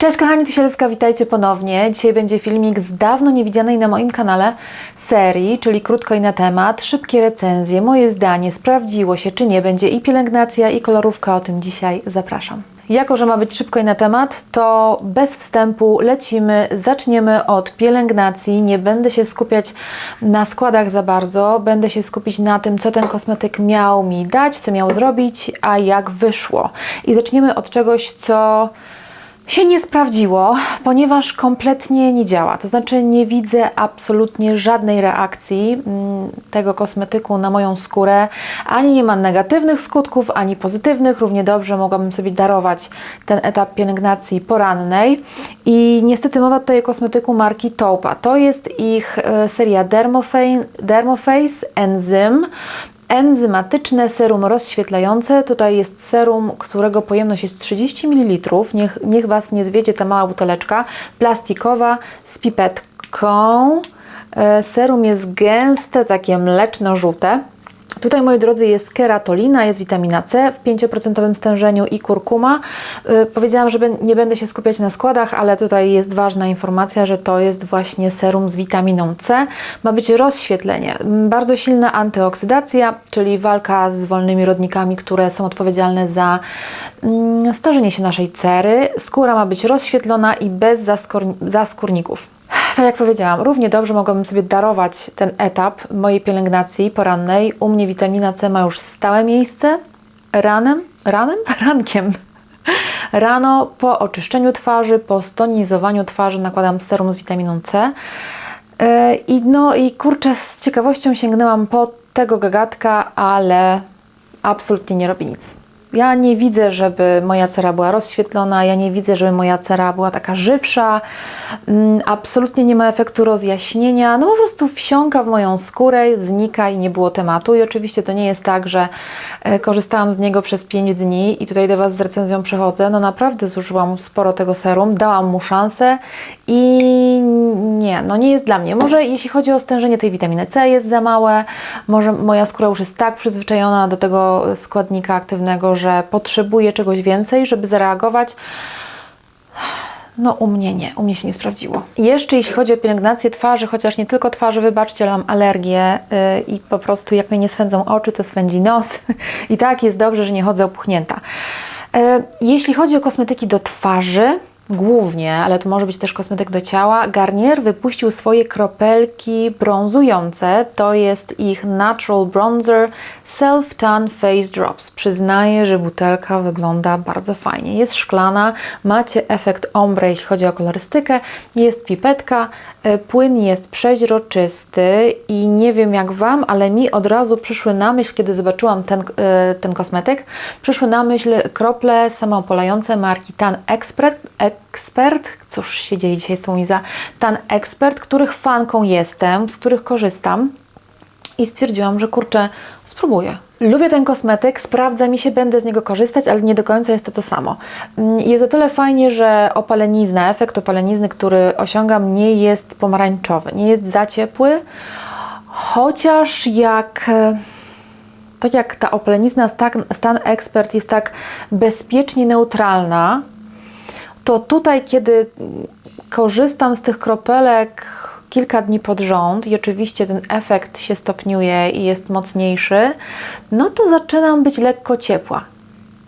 Cześć kochani, tu Sielska, witajcie ponownie. Dzisiaj będzie filmik z dawno niewidzianej na moim kanale serii, czyli krótko i na temat, szybkie recenzje, moje zdanie, sprawdziło się czy nie, będzie i pielęgnacja i kolorówka, o tym dzisiaj zapraszam. Jako, że ma być szybko i na temat, to bez wstępu lecimy, zaczniemy od pielęgnacji. Nie będę się skupiać na składach za bardzo, będę się skupić na tym, co ten kosmetyk miał mi dać, co miał zrobić, a jak wyszło. I zaczniemy od czegoś, co się nie sprawdziło, ponieważ kompletnie nie działa. To znaczy, nie widzę absolutnie żadnej reakcji mm, tego kosmetyku na moją skórę. Ani nie ma negatywnych skutków, ani pozytywnych. Równie dobrze mogłabym sobie darować ten etap pielęgnacji porannej. I niestety mowa tutaj o kosmetyku marki Taupa. To jest ich e, seria Dermofa- Dermoface Enzym enzymatyczne serum rozświetlające. Tutaj jest serum, którego pojemność jest 30 ml. Niech, niech Was nie zwiedzie ta mała buteleczka plastikowa z pipetką. E, Serum jest gęste, takie mleczno-żółte. Tutaj, moi drodzy, jest keratolina, jest witamina C w 5% stężeniu i kurkuma. Yy, powiedziałam, że nie będę się skupiać na składach, ale tutaj jest ważna informacja, że to jest właśnie serum z witaminą C. Ma być rozświetlenie, bardzo silna antyoksydacja, czyli walka z wolnymi rodnikami, które są odpowiedzialne za mm, starzenie się naszej cery. Skóra ma być rozświetlona i bez zaskórników tak jak powiedziałam, równie dobrze mogłabym sobie darować ten etap mojej pielęgnacji porannej. U mnie witamina C ma już stałe miejsce ranem, ranem? Rankiem. Rano po oczyszczeniu twarzy, po stonizowaniu twarzy nakładam serum z witaminą C. E, I no i kurczę, z ciekawością sięgnęłam po tego gagatka, ale absolutnie nie robi nic. Ja nie widzę, żeby moja cera była rozświetlona, ja nie widzę, żeby moja cera była taka żywsza, mm, absolutnie nie ma efektu rozjaśnienia, no po prostu wsiąka w moją skórę, znika i nie było tematu. I oczywiście to nie jest tak, że e, korzystałam z niego przez 5 dni i tutaj do Was z recenzją przychodzę. No naprawdę zużyłam sporo tego serum, dałam mu szansę i nie, no nie jest dla mnie. Może jeśli chodzi o stężenie tej witaminy C jest za małe, może moja skóra już jest tak przyzwyczajona do tego składnika aktywnego, że potrzebuje czegoś więcej, żeby zareagować. No u mnie nie, u mnie się nie sprawdziło. Jeszcze jeśli chodzi o pielęgnację twarzy, chociaż nie tylko twarzy, wybaczcie, ale mam alergię yy, i po prostu jak mnie nie swędzą oczy, to swędzi nos. I tak jest dobrze, że nie chodzę opuchnięta. Yy, jeśli chodzi o kosmetyki do twarzy, głównie, ale to może być też kosmetyk do ciała, Garnier wypuścił swoje kropelki brązujące. To jest ich Natural Bronzer Self Tan Face Drops. Przyznaję, że butelka wygląda bardzo fajnie. Jest szklana, macie efekt ombre, jeśli chodzi o kolorystykę. Jest pipetka, e, płyn jest przeźroczysty i nie wiem jak Wam, ale mi od razu przyszły na myśl, kiedy zobaczyłam ten, e, ten kosmetyk, przyszły na myśl krople samoopolające marki Tan Expert, ekspert, cóż się dzieje dzisiaj z tą Iza, ten ekspert, których fanką jestem, z których korzystam i stwierdziłam, że kurczę, spróbuję. Lubię ten kosmetyk, sprawdza mi się, będę z niego korzystać, ale nie do końca jest to to samo. Mm, jest o tyle fajnie, że opalenizna, efekt opalenizny, który osiągam, nie jest pomarańczowy, nie jest za ciepły, chociaż jak tak jak ta opalenizna stan ekspert jest tak bezpiecznie neutralna, to tutaj, kiedy korzystam z tych kropelek kilka dni pod rząd i oczywiście ten efekt się stopniuje i jest mocniejszy, no to zaczynam być lekko ciepła.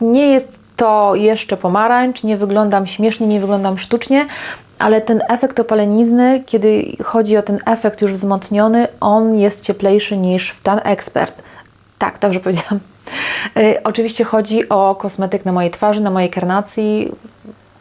Nie jest to jeszcze pomarańcz, nie wyglądam śmiesznie, nie wyglądam sztucznie, ale ten efekt opalenizny, kiedy chodzi o ten efekt już wzmocniony, on jest cieplejszy niż w ten ekspert. Tak, dobrze powiedziałam. Yy, oczywiście chodzi o kosmetyk na mojej twarzy, na mojej karnacji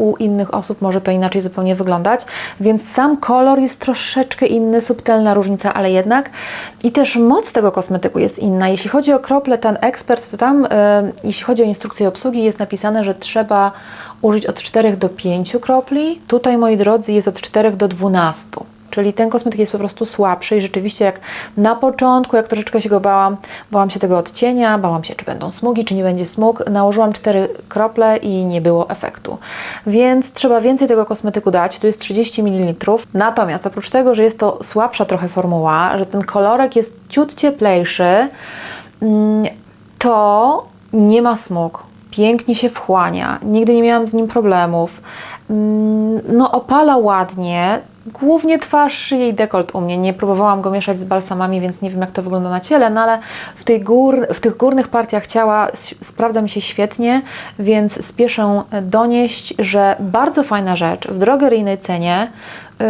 u innych osób może to inaczej zupełnie wyglądać, więc sam kolor jest troszeczkę inny, subtelna różnica, ale jednak i też moc tego kosmetyku jest inna. Jeśli chodzi o krople ten ekspert, to tam, e, jeśli chodzi o instrukcję obsługi, jest napisane, że trzeba użyć od 4 do 5 kropli. Tutaj, moi drodzy, jest od 4 do 12. Czyli ten kosmetyk jest po prostu słabszy i rzeczywiście jak na początku, jak troszeczkę się go bałam, bałam się tego odcienia, bałam się, czy będą smugi, czy nie będzie smug. Nałożyłam cztery krople i nie było efektu. Więc trzeba więcej tego kosmetyku dać. Tu jest 30 ml. Natomiast oprócz tego, że jest to słabsza trochę formuła, że ten kolorek jest ciut cieplejszy, mm, to nie ma smug. Pięknie się wchłania. Nigdy nie miałam z nim problemów. Mm, no opala ładnie, głównie twarz jej dekolt u mnie. Nie próbowałam go mieszać z balsamami, więc nie wiem jak to wygląda na ciele, no ale w, tej gór, w tych górnych partiach ciała sprawdza mi się świetnie, więc spieszę donieść, że bardzo fajna rzecz w drogeryjnej cenie. Yy,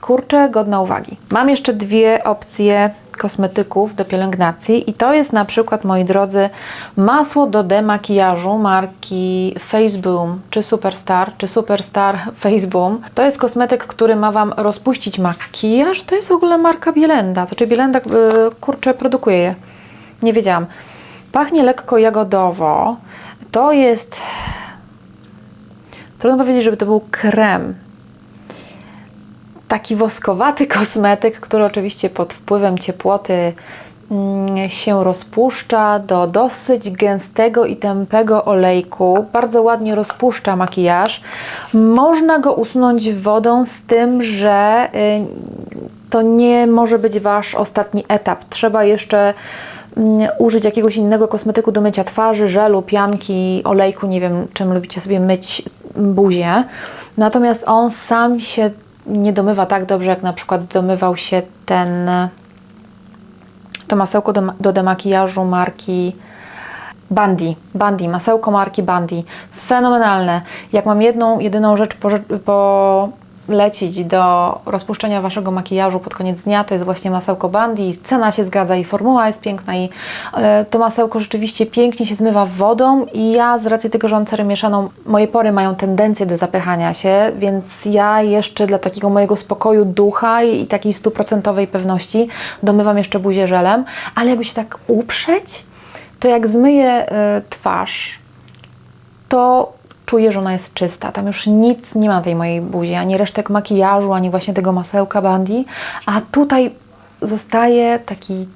kurczę, godna uwagi. Mam jeszcze dwie opcje kosmetyków do pielęgnacji i to jest na przykład, moi drodzy, masło do demakijażu marki Faceboom, czy Superstar, czy Superstar Faceboom. To jest kosmetyk, który ma Wam rozpuścić makijaż. To jest w ogóle marka Bielenda. To czy Bielenda, yy, kurczę, produkuje je? Nie wiedziałam. Pachnie lekko jagodowo. To jest... Trudno powiedzieć, żeby to był krem taki woskowaty kosmetyk, który oczywiście pod wpływem ciepłoty mm, się rozpuszcza do dosyć gęstego i tępego olejku. Bardzo ładnie rozpuszcza makijaż. Można go usunąć wodą z tym, że y, to nie może być Wasz ostatni etap. Trzeba jeszcze mm, użyć jakiegoś innego kosmetyku do mycia twarzy, żelu, pianki, olejku, nie wiem czym lubicie sobie myć buzię. Natomiast on sam się nie domywa tak dobrze, jak na przykład domywał się ten to masełko do, do demakijażu marki Bandi. Bandi, masełko marki Bandi. Fenomenalne. Jak mam jedną, jedyną rzecz po, polecić do rozpuszczenia Waszego makijażu pod koniec dnia, to jest właśnie masełko Bandi. Cena się zgadza i formuła jest piękna i e, to masełko rzeczywiście pięknie się zmywa wodą i ja z racji tego, że mam cerę mieszaną, moje pory mają tendencję do zapychania się, więc ja jeszcze dla takiego mojego spokoju ducha i, i takiej stuprocentowej pewności domywam jeszcze buzię żelem, ale jakby się tak uprzeć, to jak zmyję e, twarz, to czuję, że ona jest czysta. Tam już nic nie ma tej mojej buzi, ani resztek makijażu, ani właśnie tego masełka Bandi, a tutaj zostaje taki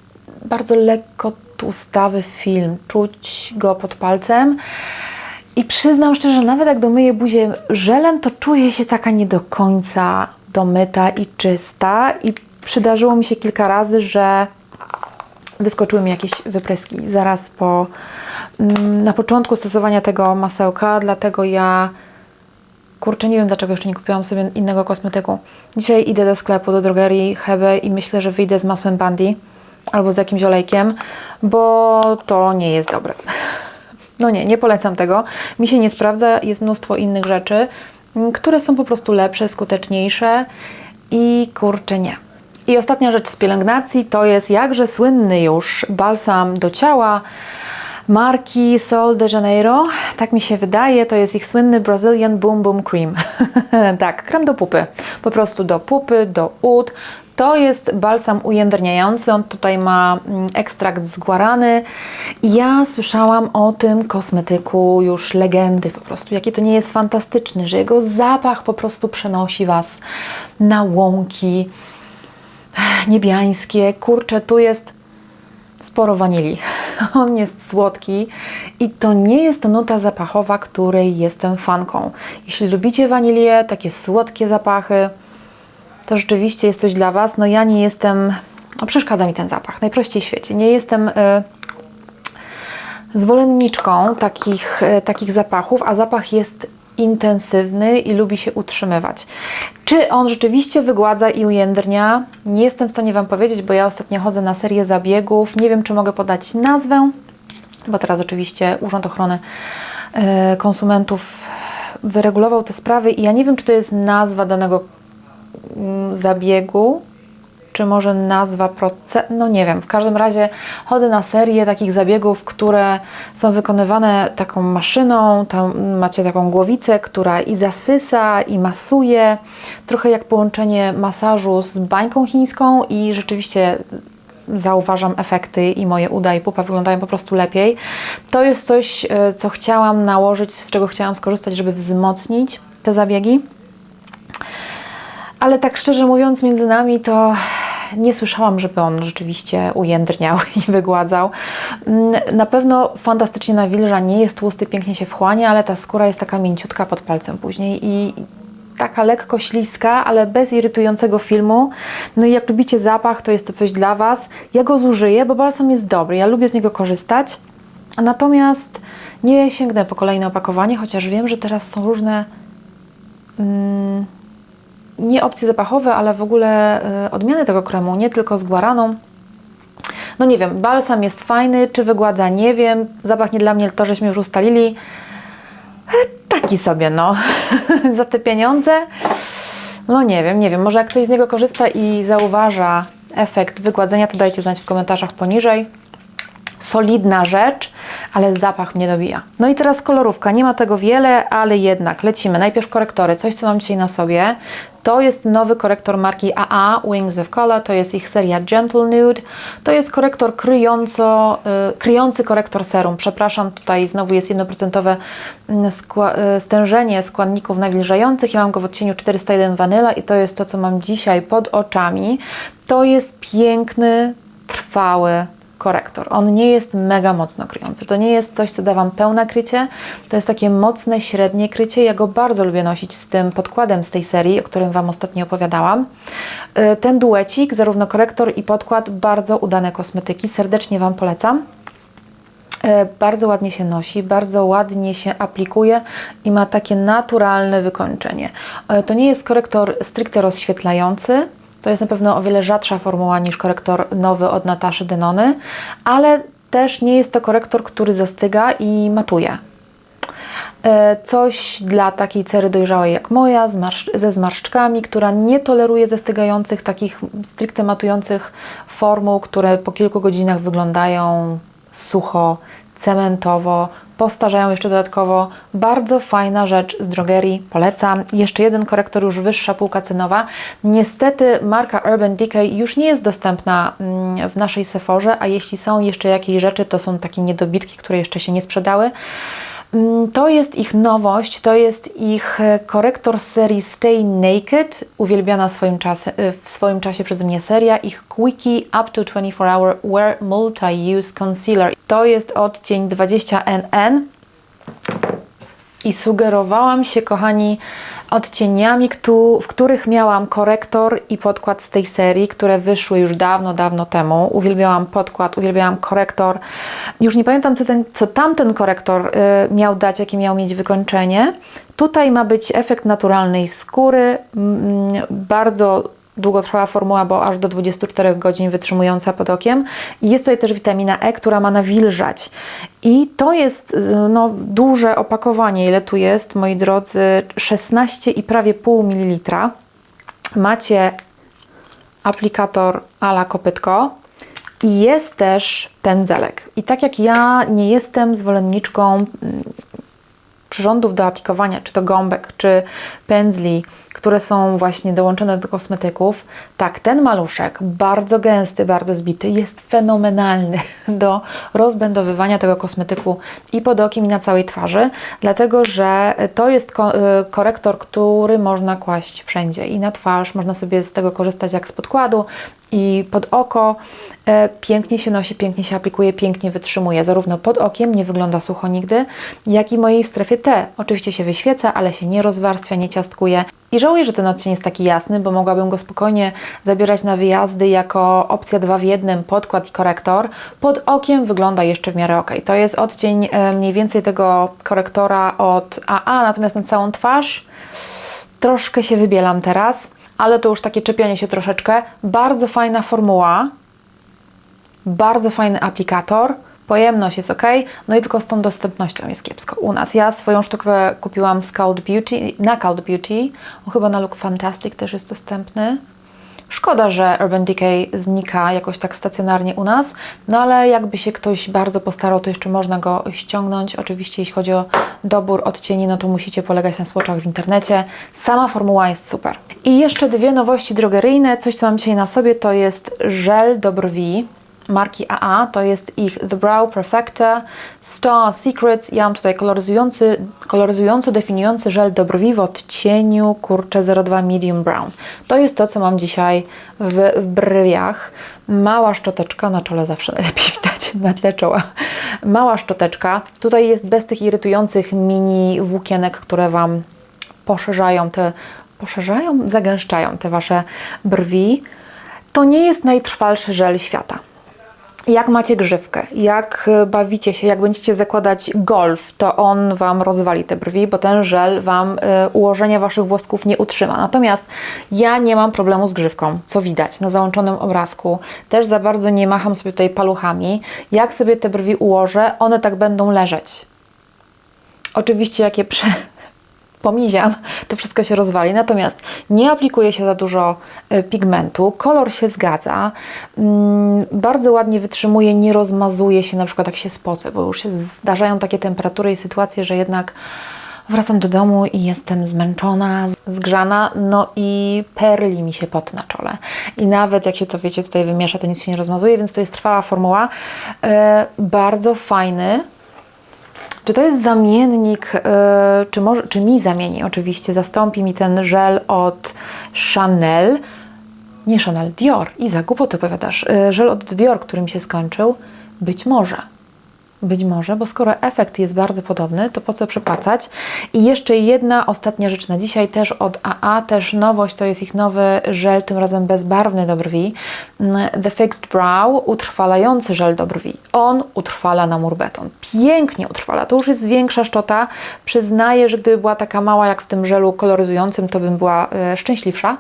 bardzo lekko tłustawy film. Czuć go pod palcem. I przyznam szczerze, że nawet jak domyję buzię żelem, to czuję się taka nie do końca domyta i czysta. I przydarzyło mi się kilka razy, że wyskoczyły mi jakieś wypryski zaraz po na początku stosowania tego masełka, dlatego ja kurczę, nie wiem dlaczego jeszcze nie kupiłam sobie innego kosmetyku. Dzisiaj idę do sklepu, do drogerii Hebe i myślę, że wyjdę z masłem Bandi albo z jakimś olejkiem, bo to nie jest dobre. No nie, nie polecam tego. Mi się nie sprawdza, jest mnóstwo innych rzeczy, mm, które są po prostu lepsze, skuteczniejsze i kurczę nie. I ostatnia rzecz z pielęgnacji to jest jakże słynny już balsam do ciała marki Sol de Janeiro. Tak mi się wydaje, to jest ich słynny Brazilian Boom Boom Cream. tak, krem do pupy. Po prostu do pupy, do ud. To jest balsam ujędrniający. On tutaj ma mm, ekstrakt z guarany. Ja słyszałam o tym kosmetyku już legendy po prostu. Jaki to nie jest fantastyczny, że jego zapach po prostu przenosi Was na łąki niebiańskie. Kurczę, tu jest sporo wanilii. On jest słodki i to nie jest nuta zapachowa, której jestem fanką. Jeśli lubicie wanilię, takie słodkie zapachy, to rzeczywiście jest coś dla Was. No ja nie jestem, no przeszkadza mi ten zapach, najprościej w świecie. Nie jestem y, zwolenniczką takich, y, takich zapachów, a zapach jest intensywny i lubi się utrzymywać. Czy on rzeczywiście wygładza i ujędrnia? Nie jestem w stanie Wam powiedzieć, bo ja ostatnio chodzę na serię zabiegów. Nie wiem, czy mogę podać nazwę, bo teraz oczywiście Urząd Ochrony e, Konsumentów wyregulował te sprawy i ja nie wiem, czy to jest nazwa danego mm, zabiegu, czy może nazwa proces, no nie wiem, w każdym razie chodzę na serię takich zabiegów, które są wykonywane taką maszyną, tam macie taką głowicę, która i zasysa, i masuje, trochę jak połączenie masażu z bańką chińską i rzeczywiście zauważam efekty i moje uda i pupa wyglądają po prostu lepiej. To jest coś, e, co chciałam nałożyć, z czego chciałam skorzystać, żeby wzmocnić te zabiegi. Ale tak szczerze mówiąc, między nami to nie słyszałam, żeby on rzeczywiście ujędrniał i wygładzał. Na pewno fantastycznie nawilża, nie jest tłusty, pięknie się wchłania, ale ta skóra jest taka mięciutka pod palcem później i taka lekko śliska, ale bez irytującego filmu. No i jak lubicie zapach, to jest to coś dla Was. Ja go zużyję, bo balsam jest dobry, ja lubię z niego korzystać. Natomiast nie sięgnę po kolejne opakowanie, chociaż wiem, że teraz są różne... Mm, nie opcje zapachowe, ale w ogóle y, odmiany tego kremu, nie tylko z guaraną. No nie wiem, balsam jest fajny, czy wygładza, nie wiem. Zapach nie dla mnie, to żeśmy już ustalili. E, Taki sobie, no. Za te pieniądze. No nie wiem, nie wiem. Może jak ktoś z niego korzysta i zauważa efekt wygładzenia, to dajcie znać w komentarzach poniżej. Solidna rzecz, ale zapach mnie dobija. No i teraz kolorówka. Nie ma tego wiele, ale jednak lecimy. Najpierw korektory. Coś, co mam dzisiaj na sobie. To jest nowy korektor marki AA Wings of Color. To jest ich seria Gentle Nude. To jest korektor kryjąco, y, kryjący korektor serum. Przepraszam, tutaj znowu jest 1% mm, y, stężenie składników nawilżających. Ja mam go w odcieniu 401 Vanilla i to jest to, co mam dzisiaj pod oczami. To jest piękny, trwały korektor. On nie jest mega mocno kryjący. To nie jest coś, co da Wam pełne krycie. To jest takie mocne, średnie krycie. Ja go bardzo lubię nosić z tym podkładem z tej serii, o którym Wam ostatnio opowiadałam. Y, Ten duecik, zarówno korektor i podkład, bardzo udane kosmetyki. Serdecznie Wam polecam. E, Bardzo ładnie się nosi, bardzo ładnie się aplikuje i ma takie naturalne wykończenie. E, To nie jest korektor stricte rozświetlający, to jest na pewno o wiele rzadsza formuła niż korektor nowy od Nataszy Denony, ale też nie jest to korektor, który zastyga i matuje. E, Coś dla takiej cery dojrzałej jak moja, ze zmarszczkami, która nie toleruje zastygających, takich stricte matujących formuł, które po kilku godzinach wyglądają sucho, cementowo, postarzają jeszcze dodatkowo. Bardzo fajna rzecz z drogerii, polecam. Jeszcze jeden korektor, już wyższa półka cenowa. Niestety marka Urban Decay już nie jest dostępna mm, w naszej Sephorze, a jeśli są jeszcze jakieś rzeczy, to są takie niedobitki, które jeszcze się nie sprzedały. Mm, To jest ich nowość, to jest ich e, korektor serii Stay Naked, uwielbiana w swoim, czasie, e, w swoim czasie przeze mnie seria, ich Quickie Up to 24 Hour Wear Multi-Use Concealer. To jest odcień 20NN i sugerowałam się, kochani, odcieniami, w których miałam korektor i podkład z tej serii, które wyszły już dawno, dawno temu. Uwielbiałam podkład, uwielbiałam korektor. Już nie pamiętam, co, ten, co tamten korektor y, miał dać, jakie miał mieć wykończenie. Tutaj ma być efekt naturalnej skóry, bardzo długotrwała formuła, bo aż do 24 godzin wytrzymująca pod okiem. I jest tutaj też witamina E, która ma nawilżać. I to jest y, no, duże opakowanie. Ile tu jest, moi drodzy? 16 i prawie pół mililitra. Macie aplikator ala kopytko i jest też pędzelek. I tak jak ja nie jestem zwolenniczką mm, przyrządów do aplikowania, czy to gąbek, czy pędzli, które są właśnie dołączone do kosmetyków, tak, ten maluszek, bardzo gęsty, bardzo zbity, jest fenomenalny do rozbędowywania tego kosmetyku i pod okiem, i na całej twarzy, dlatego że to jest y, korektor, który można kłaść wszędzie i na twarz, można sobie z tego korzystać jak z podkładu i pod oko. E, Pięknie się nosi, pięknie się aplikuje, pięknie wytrzymuje. Zarówno pod okiem, nie wygląda sucho nigdy, jak i mojej strefie T. Oczywiście się wyświeca, ale się nie rozwarstwia, nie ciastkuje. I żałuję, że ten odcień jest taki jasny, bo mogłabym go spokojnie zabierać na wyjazdy jako opcja 2 w jednym, podkład i korektor. Pod okiem wygląda jeszcze w miarę ok. To jest odcień e, mniej więcej tego korektora od AA, natomiast na całą twarz troszkę się wybielam teraz, ale to już takie czepianie się troszeczkę. Bardzo fajna formuła, bardzo fajny aplikator, pojemność jest ok, no i tylko z tą dostępnością jest kiepsko u nas. Ja swoją sztukę kupiłam z Cult Beauty, na Cult Beauty, on chyba na Look Fantastic też jest dostępny. Szkoda, że Urban Decay znika jakoś tak stacjonarnie u nas, no ale jakby się ktoś bardzo postarał, to jeszcze można go ściągnąć. Oczywiście jeśli chodzi o dobór odcieni, no to musicie polegać na swatchach w internecie. Sama formuła jest super. I jeszcze dwie nowości drogeryjne. Coś, co mam dzisiaj na sobie, to jest żel do brwi marki AA, to jest ich The Brow Perfecta Star Secrets. Ja mam tutaj koloryzujący, koloryzująco definiujący żel do brwi w odcieniu kurczę 02 Medium Brown. To jest to, co mam dzisiaj w, w brwiach. Mała szczoteczka, na czole zawsze najlepiej widać, na tle czoła. Mała szczoteczka. Tutaj jest bez tych irytujących mini włókienek, które Wam poszerzają te, poszerzają, zagęszczają te Wasze brwi. To nie jest najtrwalszy żel świata. Jak macie grzywkę, jak e, bawicie się, jak będziecie zakładać golf, to on Wam rozwali te brwi, bo ten żel Wam e, ułożenia Waszych włosków nie utrzyma. Natomiast ja nie mam problemu z grzywką, co widać na załączonym obrazku. Też za bardzo nie macham sobie tutaj paluchami. Jak sobie te brwi ułożę, one tak będą leżeć. Oczywiście jak je prze, pomiziam, to wszystko się rozwali. Natomiast nie aplikuje się za dużo y, pigmentu, kolor się zgadza, mm, bardzo ładnie wytrzymuje, nie rozmazuje się na przykład jak się spocę, bo już się zdarzają takie temperatury i sytuacje, że jednak wracam do domu i jestem zmęczona, zgrzana, no i perli mi się pot na czole. I nawet jak się to wiecie tutaj wymiesza, to nic się nie rozmazuje, więc to jest trwała formuła. E, bardzo fajny, czy to jest zamiennik, yy, czy, może, czy mi zamieni oczywiście, zastąpi mi ten żel od Chanel, nie Chanel, Dior. Iza, głupoty opowiadasz. Yy, żel od Dior, który mi się skończył, być może. Być może, bo skoro efekt jest bardzo podobny, to po co przepłacać? I jeszcze jedna ostatnia rzecz na dzisiaj, też od AA, też nowość, to jest ich nowy żel, tym razem bezbarwny do brwi. Mm, The Fixed Brow, utrwalający żel do brwi. On utrwala na mur beton. Pięknie utrwala. To już jest większa szczota. Przyznaję, że gdyby była taka mała jak w tym żelu koloryzującym, to bym była e, szczęśliwsza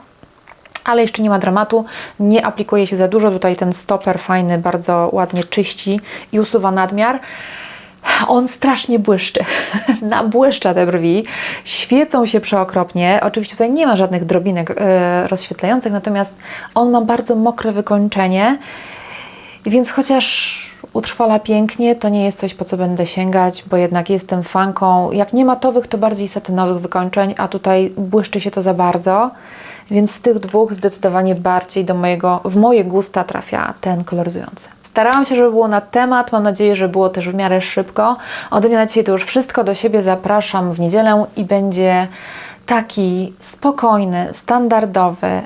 ale jeszcze nie ma dramatu, nie aplikuje się za dużo. Tutaj ten stoper fajny, bardzo ładnie czyści i usuwa nadmiar. On strasznie błyszczy, nabłyszcza te brwi, świecą się przeokropnie. Oczywiście tutaj nie ma żadnych drobinek e, rozświetlających, natomiast on ma bardzo mokre wykończenie, więc chociaż utrwala pięknie, to nie jest coś, po co będę sięgać, bo jednak jestem fanką. Jak nie matowych, to bardziej satynowych wykończeń, a tutaj błyszczy się to za bardzo. Więc z tych dwóch zdecydowanie bardziej do mojego, w moje gusta trafia ten koloryzujący. Starałam się, żeby było na temat. Mam nadzieję, że było też w miarę szybko. Ode mnie na dzisiaj to już wszystko. Do siebie zapraszam w niedzielę i będzie taki spokojny, standardowy y,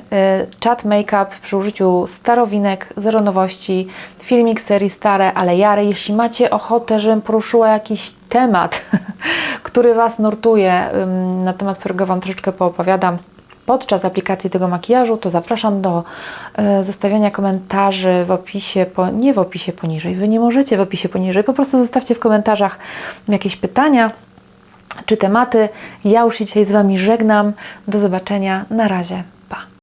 chat make-up przy użyciu starowinek, zero nowości, filmik serii Stare, ale jare. Jeśli macie ochotę, żebym poruszyła jakiś temat, który Was nurtuje, ym, na temat którego Wam troszeczkę poopowiadam, podczas aplikacji tego makijażu, to zapraszam do e, zostawiania komentarzy w opisie, po, nie w opisie poniżej, Wy nie możecie w opisie poniżej, po prostu zostawcie w komentarzach jakieś pytania czy tematy. Ja już się dzisiaj z Wami żegnam. Do zobaczenia. Na razie.